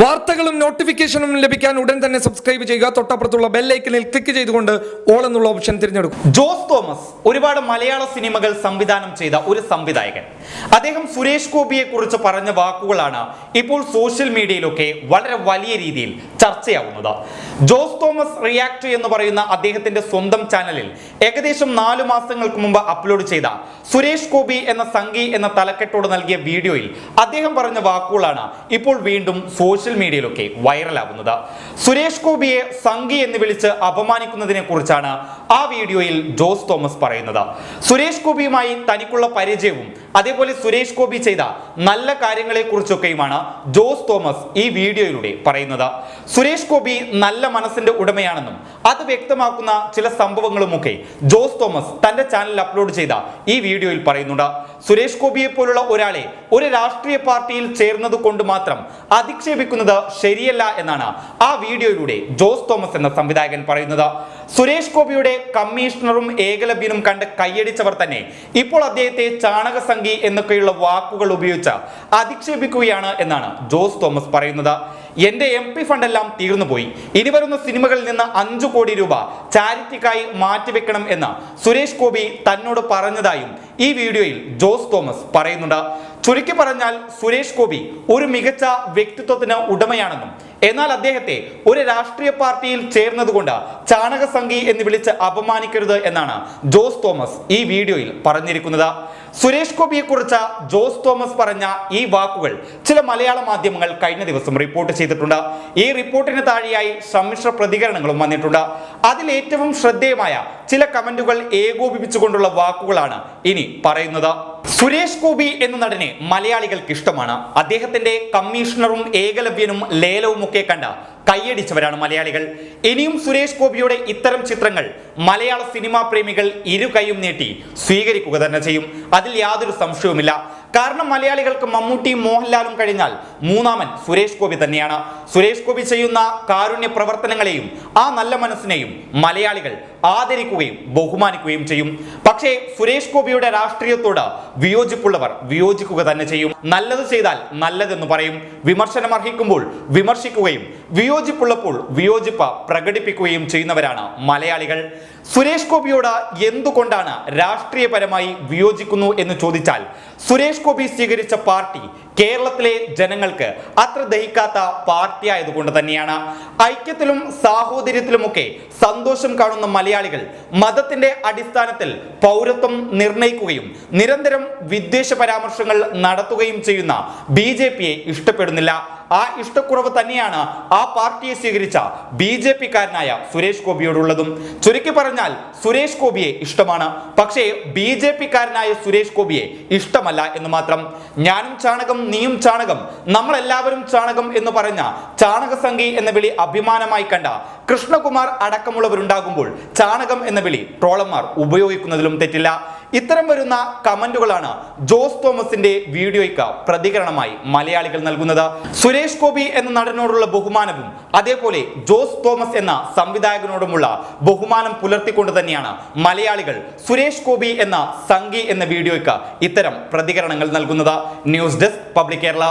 വാർത്തകളും നോട്ടിഫിക്കേഷനും ലഭിക്കാൻ ഉടൻ തന്നെ സബ്സ്ക്രൈബ് ചെയ്യുക. തൊട്ടപ്പുറത്തുള്ള ബെല്ലൈക്കനിൽ ക്ലിക്ക് ചെയ്തുകൊണ്ട് ഓൾ എന്നുള്ള ഓപ്ഷൻ തിരഞ്ഞെടുക്കും. ജോസ് തോമസ് ഒരുപാട് മലയാള സിനിമകൾ സംവിധാനം ചെയ്ത ഒരു സംവിധായകൻ. അദ്ദേഹം സുരേഷ് ഗോപിയെ കുറിച്ച് പറഞ്ഞ വാക്കുകളാണ് ഇപ്പോൾ സോഷ്യൽ മീഡിയയിലൊക്കെ വളരെ വലിയ രീതിയിൽ ചർച്ചയാവുന്നത്. ജോസ് തോമസ് റിയാക്ട് എന്ന് പറയുന്ന അദ്ദേഹത്തിന്റെ സ്വന്തം ചാനലിൽ ഏകദേശം നാലു മാസങ്ങൾക്ക് മുമ്പ് അപ്ലോഡ് ചെയ്ത സുരേഷ് ഗോപി എന്ന സംഗി എന്ന തലക്കെട്ടോട് നൽകിയ വീഡിയോയിൽ അദ്ദേഹം പറഞ്ഞ വാക്കുകളാണ് ഇപ്പോൾ വീണ്ടും സോഷ്യൽ മീഡിയയിലൊക്കെ വൈറലാകുന്നത് സുരേഷ് ഗോപിയെ സംഗി എന്ന് വിളിച്ച് അപമാനിക്കുന്നതിനെ കുറിച്ചാണ് ആ വീഡിയോയിൽ ജോസ് തോമസ് പറയുന്നത്. സുരേഷ് ഗോപിയുമായി തനിക്കുള്ള പരിചയവും അതേപോലെ സുരേഷ് ഗോപി ചെയ്ത നല്ല കാര്യങ്ങളെ കുറിച്ചൊക്കെയുമാണ് ജോസ് തോമസ് ഈ വീഡിയോയിലൂടെ പറയുന്നത്. സുരേഷ് ഗോപി നല്ല മനസ്സിന്റെ ഉടമയാണെന്നും അത് വ്യക്തമാക്കുന്ന ചില സംഭവങ്ങളുമൊക്കെ ജോസ് തോമസ് തന്റെ ചാനലിൽ അപ്ലോഡ് ചെയ്ത ഈ വീഡിയോയിൽ പറയുന്നുണ്ട്. സുരേഷ് ഗോപിയെ പോലുള്ള ഒരാളെ ഒരു രാഷ്ട്രീയ പാർട്ടിയിൽ ചേർന്നത് കൊണ്ട് മാത്രം അധിക്ഷേപിക്കുന്നത് ശരിയല്ല എന്നാണ് ആ വീഡിയോയിലൂടെ ജോസ് തോമസ് എന്ന സംവിധായകൻ പറയുന്നത്. സുരേഷ് ഗോപിയുടെ കമ്മീഷണറും ഏകലഭ്യനും കണ്ട് കൈയടിച്ചവർ തന്നെ ഇപ്പോൾ അദ്ദേഹത്തെ ചാണകസംഖി എന്നൊക്കെയുള്ള വാക്കുകൾ ഉപയോഗിച്ച് അധിക്ഷേപിക്കുകയാണ് എന്നാണ് ജോസ് തോമസ് പറയുന്നത്. എന്റെ എം പി ഫണ്ടെല്ലാം തീർന്നുപോയി. ഇനി വരുന്ന സിനിമകളിൽ നിന്ന് അഞ്ചു കോടി രൂപ ചാരിറ്റിക്കായി മാറ്റിവെക്കണം എന്ന് സുരേഷ് ഗോപി തന്നോട് പറഞ്ഞതായും ഈ വീഡിയോയിൽ ജോസ് തോമസ് പറയുന്നുണ്ട്. ചുരുക്കി പറഞ്ഞാൽ സുരേഷ് ഗോപി ഒരു മികച്ച വ്യക്തിത്വത്തിന് ഉടമയാണെന്നും എന്നാൽ അദ്ദേഹത്തെ ഒരു രാഷ്ട്രീയ പാർട്ടിയിൽ ചേർന്നതുകൊണ്ട് ചാണകസംഘി എന്ന് വിളിച്ച് അപമാനിക്കരുത് എന്നാണ് ജോസ് തോമസ് ഈ വീഡിയോയിൽ പറഞ്ഞിരിക്കുന്നത്. സുരേഷ് ഗോപിയെ കുറിച്ച ജോസ് തോമസ് പറഞ്ഞ ഈ വാക്കുകൾ ചില മലയാള മാധ്യമങ്ങൾ കഴിഞ്ഞ ദിവസം റിപ്പോർട്ട് ചെയ്തിട്ടുണ്ട്. ഈ റിപ്പോർട്ടിന് താഴെയായി സമ്മിശ്ര പ്രതികരണങ്ങളും വന്നിട്ടുണ്ട്. അതിൽ ഏറ്റവും ശ്രദ്ധേയമായ ചില കമന്റുകൾ ഏകോപിപ്പിച്ചുകൊണ്ടുള്ള വാക്കുകളാണ് ഇനി പറയുന്നത്. സുരേഷ് ഗോപി എന്ന നടനെ മലയാളികൾക്ക് ഇഷ്ടമാണ്. അദ്ദേഹത്തിന്റെ കമ്മീഷണറും ഏകലവ്യനും ലേലവും ഒക്കെ കണ്ട കൈയടിച്ചവരാണ് മലയാളികൾ. ഇനിയും സുരേഷ് ഗോപിയുടെ ഇത്തരം ചിത്രങ്ങൾ മലയാള സിനിമാ പ്രേമികൾ ഇരു കൈയും നീട്ടി സ്വീകരിക്കുക തന്നെ ചെയ്യും. അതിൽ യാതൊരു സംശയവുമില്ല. കാരണം മലയാളികൾക്ക് മമ്മൂട്ടിയും മോഹൻലാലും കഴിഞ്ഞാൽ മൂന്നാമൻ സുരേഷ് ഗോപി തന്നെയാണ്. സുരേഷ് ഗോപി ചെയ്യുന്ന കാരുണ്യ പ്രവർത്തനങ്ങളെയും ആ നല്ല മനസ്സിനെയും മലയാളികൾ ആദരിക്കുകയും ബഹുമാനിക്കുകയും ചെയ്യും. പക്ഷേ സുരേഷ് ഗോപിയുടെ രാഷ്ട്രീയത്തോട് വിയോജിപ്പുള്ളവർ വിയോജിക്കുക തന്നെ ചെയ്യും. നല്ലത് ചെയ്താൽ നല്ലതെന്ന് പറയും. വിമർശനം അർഹിക്കുമ്പോൾ വിമർശിക്കുകയും വിയോജിപ്പുള്ളപ്പോൾ വിയോജിപ്പ് പ്രകടിപ്പിക്കുകയും ചെയ്യുന്നവരാണ് മലയാളികൾ. സുരേഷ് ഗോപിയോട് എന്തുകൊണ്ടാണ് രാഷ്ട്രീയപരമായി വിയോജിക്കുന്നു എന്ന് ചോദിച്ചാൽ സുരേഷ് ഗോപി സ്വീകരിച്ച പാർട്ടി കേരളത്തിലെ ജനങ്ങൾക്ക് അത്ര ദഹിക്കാത്ത പാർട്ടി ആയതുകൊണ്ട് തന്നെയാണ്. ഐക്യത്തിലും സാഹോദര്യത്തിലുമൊക്കെ സന്തോഷം കാണുന്ന മലയാളികൾ മതത്തിന്റെ അടിസ്ഥാനത്തിൽ പൗരത്വം നിർണയിക്കുകയും നിരന്തരം വിദ്വേഷ പരാമർശങ്ങൾ നടത്തുകയും ചെയ്യുന്ന ബി ഇഷ്ടപ്പെടുന്നില്ല. ആ ഇഷ്ടക്കുറവ് തന്നെയാണ് ആ പാർട്ടിയെ സ്വീകരിച്ച ബി ജെ പിക്കാരനായ സുരേഷ് ഗോപിയോടുള്ളതും. ചുരുക്കി പറഞ്ഞാൽ സുരേഷ് ഗോപിയെ ഇഷ്ടമാണ്. പക്ഷേ ബി ജെ പിക്കാരനായ സുരേഷ് ഗോപിയെ ഇഷ്ടമല്ല എന്ന് മാത്രം. ഞാനും ചാണകം നീയും ചാണകം നമ്മളെല്ലാവരും ചാണകം എന്ന് പറഞ്ഞ ചാണകസംഖി എന്ന വിളി അഭിമാനമായി കണ്ട കൃഷ്ണകുമാർ അടക്കമുള്ളവരുണ്ടാകുമ്പോൾ ചാണകം എന്ന വിളി ട്രോളന്മാർ ഉപയോഗിക്കുന്നതിലും തെറ്റില്ല. ഇത്തരം വരുന്ന കമന്റുകളാണ് ജോസ് തോമസിന്റെ വീഡിയോയ്ക്ക് പ്രതികരണമായി മലയാളികൾ നൽകുന്നത്. സുരേഷ് ഗോപി എന്ന നടനോടുള്ള ബഹുമാനവും അതേപോലെ ജോസ് തോമസ് എന്ന സംവിധായകനോടുമുള്ള ബഹുമാനം പുലർത്തിക്കൊണ്ട് തന്നെയാണ് മലയാളികൾ സുരേഷ് ഗോപി എന്ന സംഗി എന്ന വീഡിയോയ്ക്ക് ഇത്തരം പ്രതികരണങ്ങൾ നൽകുന്നത്. News desk public Kerala.